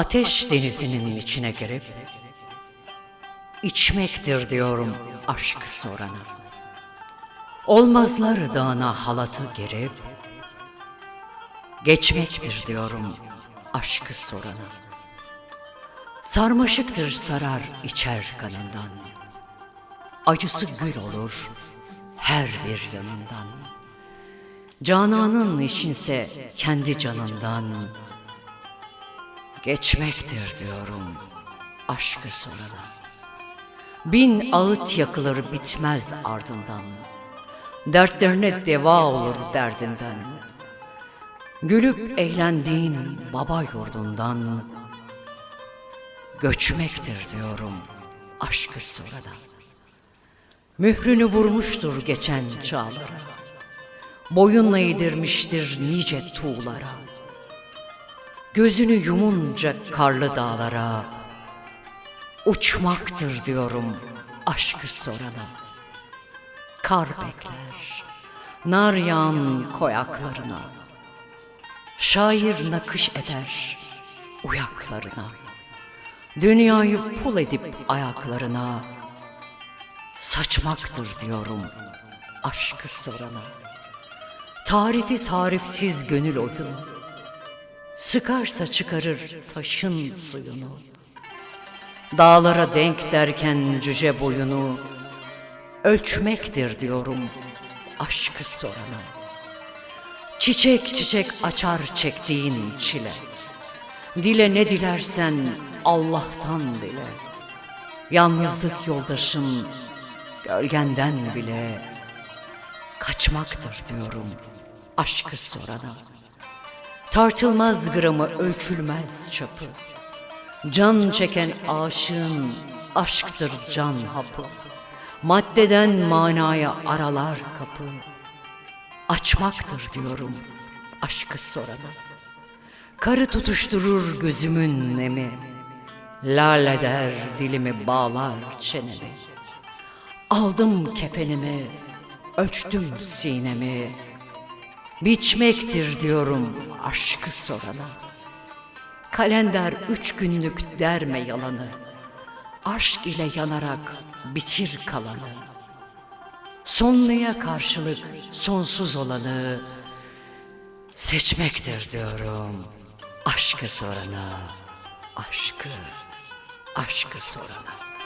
Ateş denizinin içine girip içmektir diyorum aşkı sorana. Olmazlar dağına halatı gerip geçmektir diyorum aşkı sorana. Sarmaşıktır sarar içer kanından. Acısı gül olur her bir yanından. Cananın işinse kendi canından. Geçmektir diyorum aşkı sorana. Bin ağıt yakılır bitmez ardından. Dertlerine deva olur derdinden. Gülüp eğlendiğin baba yurdundan göçmektir diyorum aşkı sorana. Mührünü vurmuştur geçen çağlara. Boyunla yedirmiştir nice tuğlara. Gözünü yumunca karlı dağlara uçmaktır diyorum aşkı sorana. Kar bekler, nar yağan koyaklarına. Şair nakış eder uyaklarına. Dünyayı pul edip ayaklarına saçmaktır diyorum aşkı sorana. Tarifi tarifsiz gönül oyunu, sıkarsa çıkarır taşın suyunu. Dağlara denk derken cüce boyunu, ölçmektir diyorum aşkı sorana. Çiçek çiçek açar çektiğin çile. Dile ne dilersen Allah'tan dile. Yalnızlık yoldaşın gölgenden bile kaçmaktır diyorum aşkı sorana. Tartılmaz gramı ölçülmez çapı. Can çeken aşığın aşktır can hapı. Maddeden manaya aralar kapı. Açmaktır diyorum aşkı sorana. Karı tutuşturur gözümün nemi. Lal eder dilimi bağlar çenemi. Aldım kefenimi, ölçtüm sinemi. Biçmektir diyorum aşkı sorana. Kalender üç günlük derme yalanı. Aşk ile yanarak bitir kalanı. Sonluya karşılık sonsuz olanı seçmektir diyorum aşkı sorana. Aşkı, aşkı sorana.